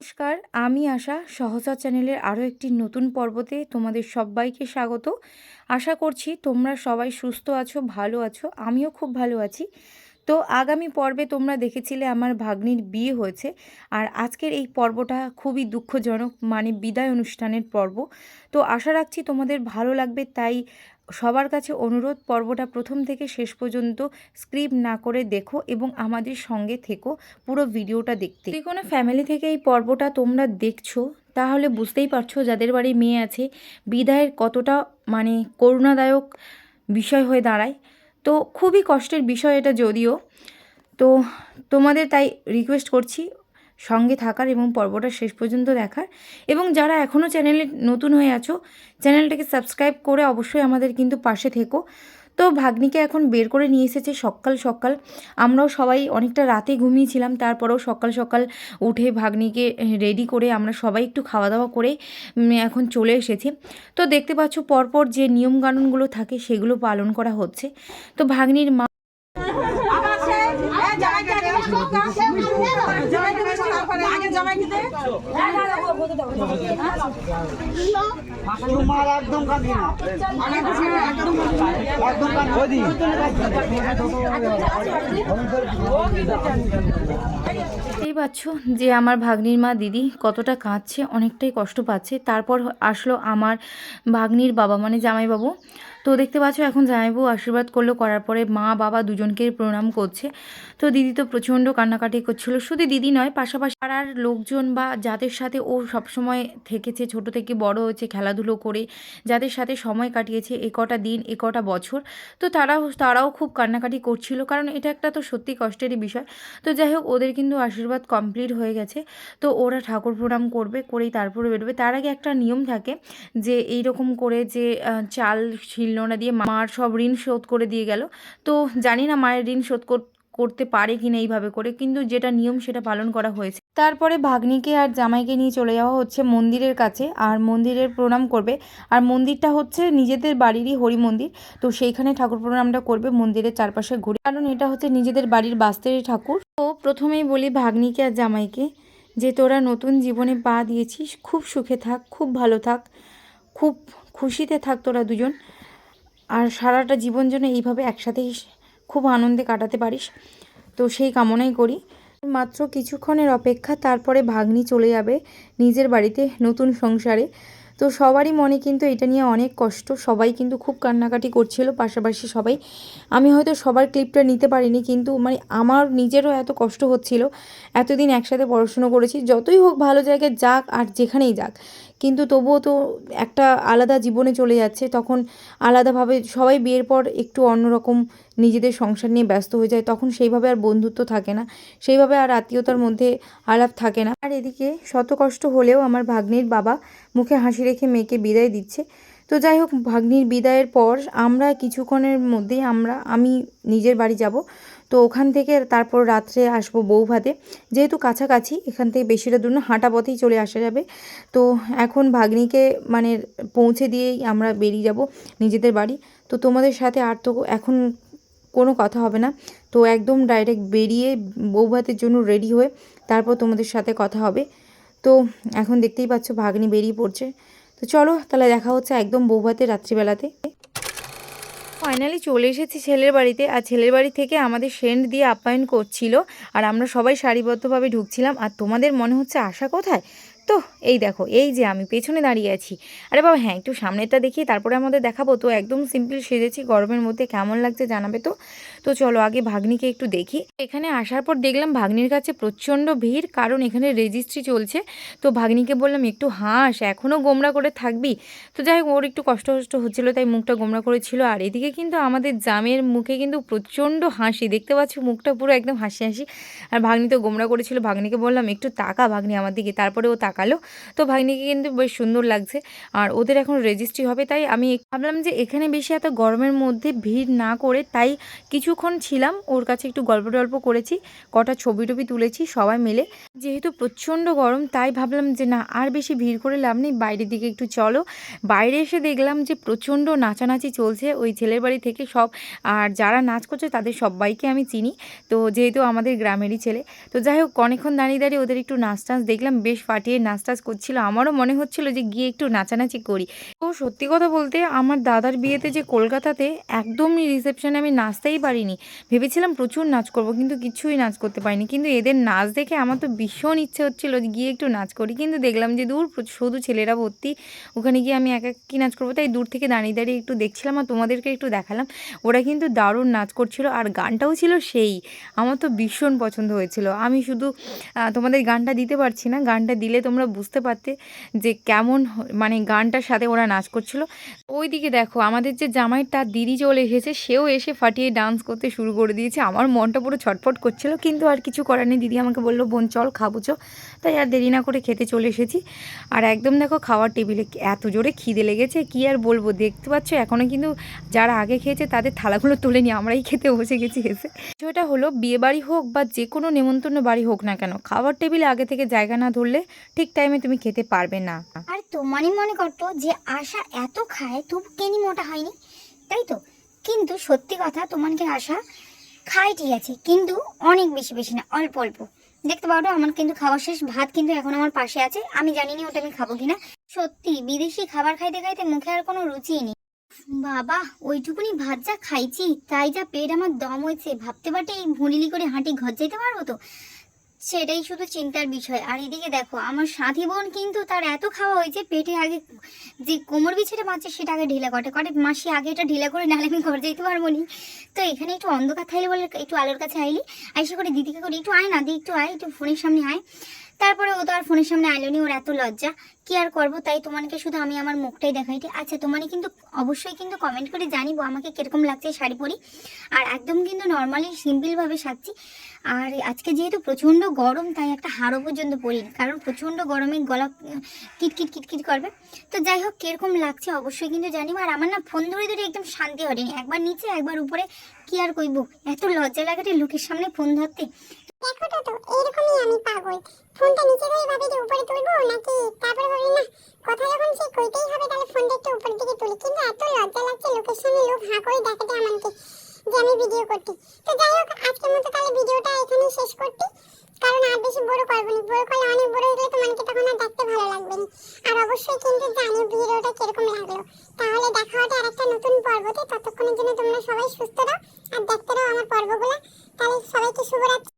নমস্কার, আমি আশা। সহচর চ্যানেলের আরও একটি নতুন পর্বতে তোমাদের সবাইকে স্বাগত। আশা করছি তোমরা সবাই সুস্থ আছো, ভালো আছো, আমিও খুব ভালো আছি। তো আগামী পর্বে তোমরা দেখেছিলে আমার ভাগ্নির বিয়ে হয়েছে আর আজকের এই পর্বটা খুবই দুঃখজনক মানে বিদায় অনুষ্ঠানের পর্ব। তো আশা রাখছি তোমাদের ভালো লাগবে, তাই সবার কাছে অনুরোধ, পর্বটা প্রথম থেকে শেষ পর্যন্ত স্ক্রিপ না করে দেখো এবং আমাদের সঙ্গে থেকো পুরো ভিডিওটা দেখতে। যদি কোনো ফ্যামিলি থেকে এই পর্বটা তোমরা দেখছ, তাহলে বুঝতেই পারছ যাদের বাড়ি মেয়ে আছে, বিদায়ের কতটা মানে করুণাদায়ক বিষয় হয়ে দাঁড়ায়। তো খুবই কষ্টের বিষয় এটা যদিও। তো তোমাদের তাই রিকোয়েস্ট করছি সঙ্গে থাকার এবং পর্বটা শেষ পর্যন্ত দেখার। এবং যারা এখনও চ্যানেলে নতুন হয়ে আছো, চ্যানেলটাকে সাবস্ক্রাইব করে অবশ্যই আমাদের কিন্তু পাশে থেকো। তো ভাগ্নিকে এখন বের করে নিয়ে এসেছে সকাল সকাল। আমরাও সবাই অনেকটা রাতে ঘুমিয়েছিলাম, তারপরেও সকাল সকাল উঠে ভাগ্নিকে রেডি করে আমরা সবাই একটু খাওয়া দাওয়া করে এখন চলে এসেছি। তো দেখতে পাচ্ছ পরপর যে নিয়মকানুনগুলো থাকে সেগুলো পালন করা হচ্ছে। তো ভাগ্নির মা তোমার একদম কাঁদি না। একদম কাঁদি দেখতেই পাচ্ছ যে আমার ভাগ্নির মা দিদি কতটা কাঁদছে অনেকটাই কষ্ট পাচ্ছে। তারপর আসলো আমার ভাগ্নির বাবা মানে জামাইবাবু। তো দেখতে পাচ্ছ এখন জামাইবাবু আশীর্বাদ করল করার পরে মা বাবা দুজনকে প্রণাম করছে। তো দিদি তো প্রচণ্ড কান্নাকাটি করছিল। শুধু দিদি নয় পাশাপাশি পাড়ার লোকজন বা যাদের সাথে ও সবসময় থেকেছে ছোট থেকে বড় হয়েছে খেলাধুলো করে যাদের সাথে সময় কাটিয়েছে এ কটা দিন এ কটা বছর তো তারাও তারাও খুব কান্নাকাটি করছিল। কারণ এটা একটা তো সত্যি কষ্টেরই বিষয়। তো যাই হোক ওদের কিন্তু আশীর্বাদ কমপ্লিট হয়ে গেছে। তো ওরা ঠাকুর প্রণাম করবে করেই তারপরে বেরোবে। তার আগে একটা নিয়ম থাকে যে এই রকম করে যে আহ, চাল শিলনোড়া দিয়ে মার সব ঋণ শোধ করে দিয়ে গেল। তো জানি না মায়ের ঋণ শোধ কর- করতে পারে কি না এইভাবে করে, কিন্তু যেটা নিয়ম সেটা পালন করা হয়েছে। তারপরে ভাগ্নিকে আর জামাইকে নিয়ে চলে যাওয়া হচ্ছে মন্দিরের কাছে, আর মন্দিরের প্রণাম করবে। আর মন্দিরটা হচ্ছে নিজেদের বাড়িরই হরি মন্দির, তো সেইখানে ঠাকুর প্রণামটা করবে মন্দিরের চারপাশে ঘুরে। কারণ এটা হচ্ছে নিজেদের বাড়ির বাস্তেরই ঠাকুর। তো প্রথমেই বলি ভাগ্নিকে আর জামাইকে যে তোরা নতুন জীবনে পা দিয়েছিস, খুব সুখে থাক, খুব ভালো থাক, খুব খুশিতে থাক তোরা দুজন। আর সারাটা জীবন যেন এইভাবে একসাথেই খুব আনন্দে কাটাতে পারিস। তো সেই কামনাই করি। মাত্র কিছুক্ষণের অপেক্ষা, তারপরে ভাগ্নি চলে যাবে নিজের বাড়িতে নতুন সংসারে। তো সবারই মনে কিন্তু এটা নিয়ে অনেক কষ্ট। সবাই কিন্তু খুব কান্নাকাটি করছিল, পাশাপাশি সবাই। আমি হয়তো সবার ক্লিপটা নিতে পারিনি, কিন্তু মানে আমার নিজেরও এত কষ্ট হচ্ছিল। এতদিন একসাথে পড়াশুনো করেছি, যতই হোক ভালো জায়গায় যাক আর যেখানেই যাক। কিন্তু তবুও তো একটা আলাদা জীবনে চলে যাচ্ছে, তখন আলাদাভাবে সবাই বিয়ের পর একটু অন্যরকম নিজেদের সংসার নিয়ে ব্যস্ত হয়ে যায়, তখন সেইভাবে আর বন্ধুত্ব থাকে না, সেইভাবে আর আত্মীয়তার মধ্যে আলাপ থাকে না। আর এদিকে শত কষ্ট হলেও আমার ভাগ্নির বাবা মুখে হাসি রেখে মেয়েকে বিদায় দিচ্ছে। তো যাই হোক, ভাগ্নির বিদায়ের পর আমরা কিছুক্ষণের মধ্যেই আমরা, আমি নিজের বাড়ি যাব। তো ওখান থেকে তারপর রাত্রে আসব বৌভাতে। যেহেতু কাছাকাছি, এখান থেকে বেশিটা দূর না, হাঁটা পথেই চলে আসা যাবে। তো এখন ভাগ্নিকে মানে পৌঁছে দিয়েই আমরা বেরিয়ে যাব নিজেদের বাড়ি। তো তোমাদের সাথে আর তো এখন কোনো কথা হবে না। তো একদম ডাইরেক্ট বেরিয়ে বৌভাতের জন্য রেডি হয়ে তারপর তোমাদের সাথে কথা হবে। তো এখন দেখতেই পাচ্ছ ভাগ্নি বেরিয়ে পড়ছে। তো চলো তাহলে দেখা হচ্ছে একদম বৌভাতে রাত্রিবেলাতে। ফাইনালি চলে এসেছি ছেলের বাড়িতে। আর ছেলের বাড়ি থেকে আমাদের সেন্ট দিয়ে আপ্যায়ন করছিল। আর আমরা সবাই সারিবদ্ধভাবে ঢুকছিলাম। আর তোমাদের মনে হচ্ছে আশা কোথায়? তো এই দেখো, এই যে আমি পেছনে দাঁড়িয়ে আছি। আরে বাবা হ্যাঁ একটু সামনেরটা দেখি তারপরে আমাদের দেখাবো। তো একদম সিম্পল সেজেছি, গরমের মধ্যে কেমন লাগছে জানাবে তো? তো চলো আগে ভাগ্নিকে একটু দেখি। এখানে আসার পর দেখলাম ভাগ্নির কাছে প্রচণ্ড ভিড়, কারণ এখানে রেজিস্ট্রি চলছে। তো ভাগ্নিকে বললাম, একটু হাস এখনও গোমরা করে থাকবি? তো যাই হোক, ওর একটু কষ্ট কষ্ট হচ্ছিল, তাই মুখটা গোমরা করেছিল। আর এদিকে কিন্তু আমাদের জামের মুখে কিন্তু প্রচণ্ড হাসি, দেখতে পাচ্ছি মুখটা পুরো একদম হাসি হাসি। আর ভাগ্নি তো গোমরা করেছিল, ভাগ্নিকে বললাম, একটু তাকা ভাগ্নি আমার দিকে। তারপরে ও তাকালো। তাকালো। তো ভাগ্নিকে কিন্তু বেশ সুন্দর লাগছে। আর ওদের এখন রেজিস্ট্রি হবে, তাই আমি ভাবলাম যে এখানে বেশি এত গরমের মধ্যে ভিড় না করে তাই কিছুক্ষণ ছিলাম, ওর কাছে একটু গল্প টল্প করেছি, কটা ছবি টবি তুলেছি, সবাই মিলে। যেহেতু প্রচণ্ড গরম, তাই ভাবলাম যে না, আর বেশি ভিড় করে লাভ নেই, বাইরের দিকে একটু চলো। বাইরে এসে দেখলাম যে প্রচণ্ড নাচানাচি চলছে, ওই ছেলের বাড়ি থেকে সব, আর যারা নাচ করছে তাদের সবাইকে আমি চিনি। তো যেহেতু আমাদের গ্রামেরই ছেলে। তো যাই হোক, অনেকক্ষণ দাঁড়িয়ে দাঁড়িয়ে ওদের একটু নাচ টাচ দেখলাম, বেশ ফাটিয়ে নাচ টাচ করছিল, আমারও মনে হচ্ছিল যে গিয়ে একটু নাচানাচি করি। তো সত্যি কথা বলতে আমার দাদার বিয়েতে যে কলকাতাতে একদমই রিসেপশনে আমি নাচতেই পারিনি। ভেবেছিলাম প্রচুর নাচ করব, কিন্তু কিছুই নাচ করতে পারিনি। কিন্তু এদের নাচ দেখে আমার তো ভীষণ ইচ্ছে হচ্ছিল গিয়ে একটু নাচ করি। কিন্তু দেখলাম যে দূর শুধু ছেলেরা ভর্তি, ওখানে গিয়ে আমি একা কী নাচ করব? তাই দূর থেকে দাঁড়িয়ে দাঁড়িয়ে একটু দেখছিলাম আর তোমাদেরকে একটু দেখালাম। ওরা কিন্তু দারুণ নাচ করছিল আর গানটাও ছিল সেই। আমার তো ভীষণ পছন্দ হয়েছিল। আমি শুধু তোমাদের গানটা দিতে পারছি না। গানটা দিলে তোমরা বুঝতে পারতে যে কেমন মানে গানটার সাথে ওরা নাচ করছিল। ওইদিকে দেখো, আমাদের যে জামাই তার দিদি চলে এসেছে, সেও এসে ফাটিয়ে ডান্স করতে শুরু করে দিয়েছে। আমার মনটা পুরো ছটফট করছিল, কিন্তু আর কিছু করার নেই। দিদি আমাকে বলল, বোন, চল, খাব চো তাই আর দেরি না করে খেতে চলে এসেছি। আর একদম দেখো, খাওয়ার টেবিলে এত জোরে খিদে লেগেছে, কি আর বলব? দেখতে পাচ্ছ এখনও কিন্তু যারা আগে খেয়েছে, তাদের থালাগুলো তুলে নিয়ে আমরাই খেতে বসে গেছি এসে। বিষয়টা হলো, বিয়ে বাড়ি হোক বা যে কোনো নেমন্তন্ন বাড়ি হোক না কেন, খাওয়ার টেবিলে আগে থেকে জায়গা না ধরলে ঠিক টাইমে তুমি খেতে পারবে না। আর তোমারই মনে করতো যে আশা এত খায়, তবু কেনি মোটা হয়নি? তাই তো? কিন্তু সত্যি কথা, তোমাকে আশা খায় ঠিক আছে, কিন্তু অনেক বেশি বেশি না, অল্প অল্প। দেখতে পারো, আমার কিন্তু খাওয়া শেষ, ভাত কিন্তু এখন আমার পাশে আছে, আমি জানি না ওটা আমি খাব কিনা। সত্যি, বিদেশি খাবার খাইতে খাইতে মুখে আর কোনো রুচিই নেই। বাবা, ওইটুকুনি ভাত যা খাইছি, তাই যা পেট আমার দম হয়েছে, ভাবতে পারতে এই ভুঁড়িলি করে হাঁটি ঘর যেতে পারব তো? সেটাই শুধু চিন্তার বিষয়। আর এদিকে দেখো, আমার সাথী বোন কিন্তু তার এত খাওয়া হয়েছে, পেটে আগে যে কোমর বিছেটা বাঁচে সেটা আগে ঢিলা করে। কটে মাসি আগে এটা ঢিলা করে, নাহলে আমি ঘর যেতে পারব নি। তো এখানে একটু অন্ধকার থাকলে বলে, একটু আলোর কাছে আইলি, আইসে করে দিদিকে করে একটু আয় না, দি একটু আয়, একটু ফোনের সামনে আয়। তারপরে ও তো আর ফোনের সামনে আইলো নি, ওর এত লজ্জা। কি আর করব? তাই তোমাকে শুধু আমি আমার মুখটাই দেখাইটি আচ্ছা তোমার কিন্তু অবশ্যই কিন্তু কমেন্ট করে জানিবো আমাকে কীরকম লাগছে শাড়ি পরি। আর একদম কিন্তু নর্মালি সিম্পলভাবে সাজছি। আর আজকে যেহেতু প্রচণ্ড গরম, তাই একটা হাড়ও পর্যন্ত পরি কারণ প্রচণ্ড গরমে গলা কিটকিট কিটকিট করবে। তো যাই হোক, কীরকম লাগছে অবশ্যই কিন্তু জানিবো। আর আমার না ফোন ধরে ধরে একদম শান্তি হয়নি। একবার নিচে, একবার উপরে, কি আর কইব? এত লজ্জা লাগাতে লোকের সামনে ফোন ধরতে। দেখো তো তো এরকমই আমি পাগল। ফোনটা নিচে ধরে ভাবি যে উপরে তুলবো নাকি? তারপরে ভাবি, না, কথা যখন সে কইতেই হবে, তাহলে ফোনটা একটু উপরের দিকে তুলি। কিন্তু এত লজ্জা লাগছে লোকের সামনে লোক হাঁ করে দেখাতে আমাকে যে আমি ভিডিও করছি। তো যাই হোক, আজকের মতো তাহলে ভিডিওটা এখানেই শেষ করছি। কারণ আর বেশি বড় করব না। বড় করলে অনেক বড় হয়ে গেলে তোমাকে তখন আর দেখতে ভালো লাগবে না। আর অবশ্যই কিন্তু জানি ভিডিওটা কীরকম লাগল। তাহলে দেখা হবে আর একটা নতুন পর্বতে। ততক্ষণের জন্য তোমরা সবাই সুস্থ রাও আর দেখতে রাও আমার পর্বগুলো। তাহলে সবাইকে শুভরাত্রি।